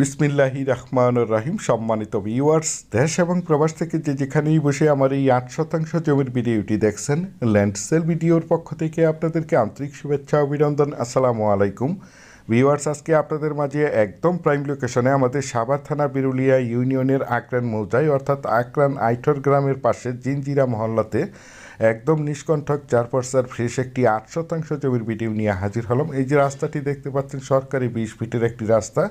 বিসমিল্লাহি রহমান রাহিম, সম্মানিত ভিউয়ার্স দেশ এবং প্রবাস থেকে যে যেখানেই বসে আমার এই আট শতাংশ জমির ভিডিওটি দেখছেন ল্যান্ড সেল ভিডিওর পক্ষ থেকে আপনাদেরকে আন্তরিক শুভেচ্ছা, অভিনন্দন, আসসালামু আলাইকুম। ভিউয়ার্স আজকে আপনাদের মাঝে একদম প্রাইম লোকেশনে আমাদের সাভার থানা বিরুলিয়া ইউনিয়নের আকরান মৌজায়, অর্থাৎ আকরান আইঠর গ্রামের পাশে জিনজিরা মহল্লাতে একদম নিষ্কণ্ঠক চার পার্সার ফ্রেশ একটি আট শতাংশ জমির ভিডিও নিয়ে হাজির হলাম। এই যে রাস্তাটি দেখতে পাচ্ছেন, সরকারি বিশ ফিটের একটি রাস্তা।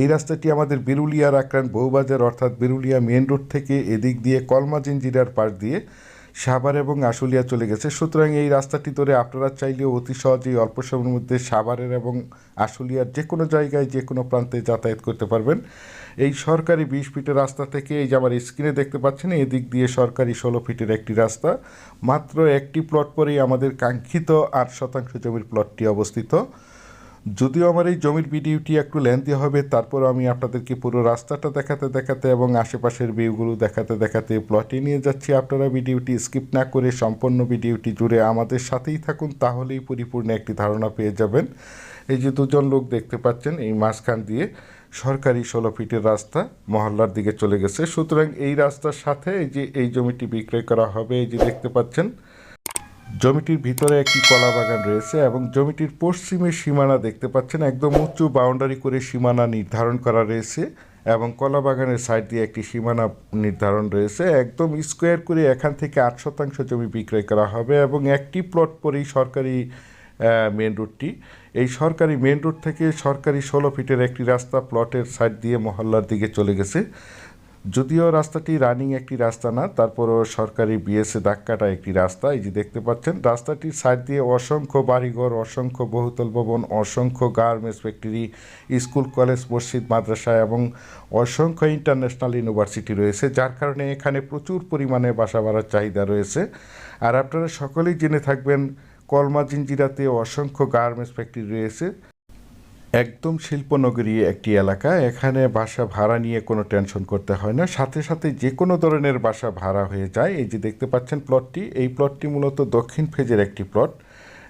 এই রাস্তাটি আমাদের বিরুলিয়ার আক্রান্ত বউবাজার অর্থাৎ বিরুলিয়া মেন রোড থেকে এদিক দিয়ে কলমা জিরার পাশ দিয়ে সাভার এবং আশুলিয়া চলে গেছে। সুতরাং এই রাস্তাটি ধরে আপনারা চাইলেও অতি সহজেই অল্প সময়ের মধ্যে সাভারের এবং আশুলিয়ার যে কোনো জায়গায়, যে কোনো প্রান্তে যাতায়াত করতে পারবেন। এই সরকারি বিশ ফিটের রাস্তা থেকে এই যে আমার স্ক্রিনে দেখতে পাচ্ছেন এদিক দিয়ে সরকারি ষোলো ফিটের একটি রাস্তা। মাত্র একটি প্লট পরেই আমাদের কাঙ্ক্ষিত আট শতাংশ জমির প্লটটি অবস্থিত। যদিও আমার এই জমির ভিডিওটি একটু লেন্দি হবে তারপর আমি আপনাদেরকে পুরো রাস্তাটা দেখাতে দেখাতে এবং আশেপাশের ভিউগুলো দেখাতে দেখাতে প্লটে নিয়ে যাচ্ছি। আপনারা ভিডিওটি স্কিপ না করে সম্পূর্ণ ভিডিওটি জুড়ে আমাদের সাথেই থাকুন, তাহলেই পরিপূর্ণ একটি ধারণা পেয়ে যাবেন। এই যে দুজন লোক দেখতে পাচ্ছেন, এই মাঝখান দিয়ে সরকারি ষোলো ফিটের রাস্তা মহল্লার দিকে চলে গেছে। সুতরাং এই রাস্তার সাথে এই যে এই জমিটি বিক্রয় করা হবে, এই যে দেখতে পাচ্ছেন জমিটির ভিতরে একটি কলা বাগান রয়েছে এবং জমিটির পশ্চিমে সীমানা দেখতে পাচ্ছেন, একদম উঁচু বাউন্ডারি করে সীমানা নির্ধারণ করা রয়েছে এবং কলা বাগানের সাইড দিয়ে একটি সীমানা নির্ধারণ রয়েছে। একদম স্কোয়ার করে এখান থেকে আট শতাংশ জমি বিক্রয় করা হবে এবং একটি প্লট পরেই সরকারি মেন রোডটি এই সরকারি মেন রোড থেকে সরকারি ষোলো ফিটের একটি রাস্তা প্লটের সাইড দিয়ে মহল্লার দিকে চলে গেছে। যদিও রাস্তাটি রানিং একটি রাস্তা না, তারপরও সরকারি বিএসএ দাক্কাটা একটি রাস্তা, এই যে দেখতে পাচ্ছেন, রাস্তাটির সাইড দিয়ে অসংখ্য বাড়িঘর, অসংখ্য বহুতল ভবন, অসংখ্য গার্মেন্টস ফ্যাক্টরি স্কুল কলেজ মসজিদ, মাদ্রাসা এবং অসংখ্য ইন্টারন্যাশনাল ইউনিভার্সিটি রয়েছে, যার কারণে এখানে প্রচুর পরিমাণে বাসা বাড়ার চাহিদা রয়েছে। আর আপনারা সকলেই জেনে থাকবেন, কলমা জিঞ্জিরাতে অসংখ্য গার্মেন্টস ফ্যাক্টরি রয়েছে। একদম শিল্পনগরী একটি এলাকা। এখানে বাসা ভাড়া নিয়ে কোনো টেনশন করতে হয় না। সাথে সাথে যে কোনো ধরনের বাসা ভাড়া হয়ে যায়। এই যে দেখতে পাচ্ছেন প্লটটি এই প্লটটি মূলত দক্ষিণ ফেজের একটি প্লট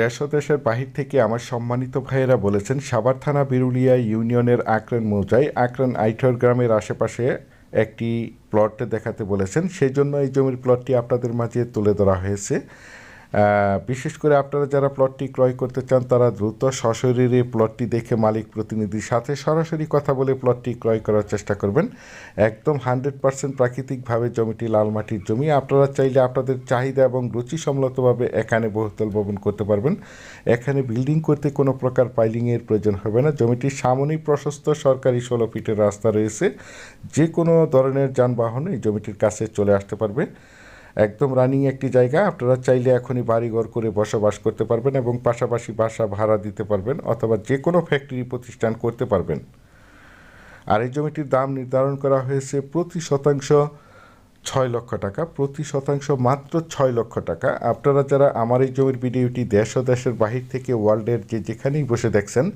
দেশ দেশের বাহির থেকে আমার সম্মানিত ভাইয়েরা বলেছেন সাবার থানা বিরুলিয়া ইউনিয়নের আকরান মৌজায় আকরান আইঠর গ্রামের আশেপাশে একটি প্লট দেখাতে বলেছেন। সেই জন্য এই জমির প্লটটি আপনাদের মাঝে তুলে ধরা হয়েছে। বিশেষ করে আপনারা যারা প্লটটি ক্রয় করতে চান, তারা দ্রুত সশরীরে প্লটটি দেখে মালিক প্রতিনিধির সাথে সরাসরি কথা বলে প্লটটি ক্রয় করার চেষ্টা করবেন। একদম হান্ড্রেড পার্সেন্ট প্রাকৃতিকভাবে জমিটি লাল মাটির জমি। আপনারা চাইলে আপনাদের চাহিদা এবং রুচি সম্মতভাবে এখানে বহুতল ভবন করতে পারবেন। এখানে বিল্ডিং করতে কোনো প্রকার পাইলিংয়ের প্রয়োজন হবে না। জমিটির সামনেই প্রশস্ত সরকারি ষোলো ফিটের রাস্তা রয়েছে। যে কোনো ধরনের যানবাহন এই জমিটির কাছে চলে আসতে পারবে। একদম রানিং একটি জায়গা, আপনারা চাইলে এখনই বাড়িঘর করে বসবাস করতে পারবেন এবং পাশাপাশি বাসা ভাড়া দিতে পারবেন অথবা যে কোনো ফ্যাক্টরি প্রতিষ্ঠান করতে পারবেন। আর এই জমিটির দাম নির্ধারণ করা হয়েছে প্রতি শতাংশ ছয় লক্ষ টাকা, প্রতি শতাংশ মাত্র ছয় লক্ষ টাকা। আপনারা যারা আমার এই জমির ভিডিওটি দেশ ও দেশের বাহির থেকে ওয়ার্ল্ডের যে যেখানেই বসে দেখছেন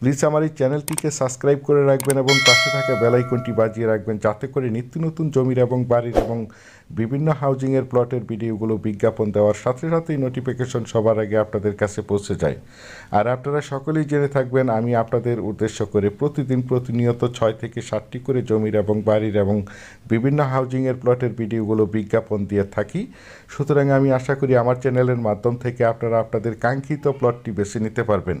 প্লিজ আমার এই চ্যানেলটিকে সাবস্ক্রাইব করে রাখবেন এবং পাশে থাকা বেলাইকনটি বাজিয়ে রাখবেন যাতে করে নিত্য নতুন জমির এবং বাড়ির এবং বিভিন্ন হাউজিংয়ের প্লটের ভিডিওগুলো বিজ্ঞাপন দেওয়ার সাথে সাথেই নোটিফিকেশন সবার আগে আপনাদের কাছে পৌঁছে যায়। আর আপনারা সকলেই জেনে থাকবেন, আমি আপনাদের উদ্দেশ্য করে প্রতিদিন প্রতিনিয়ত ছয় থেকে সাতটি করে জমির এবং বাড়ির এবং বিভিন্ন হাউজিংয়ের প্লটের ভিডিওগুলো বিজ্ঞাপন দিয়ে থাকি। সুতরাং আমি আশা করি আমার চ্যানেলের মাধ্যম থেকে আপনারা আপনাদের কাঙ্ক্ষিত প্লটটি বেছে নিতে পারবেন।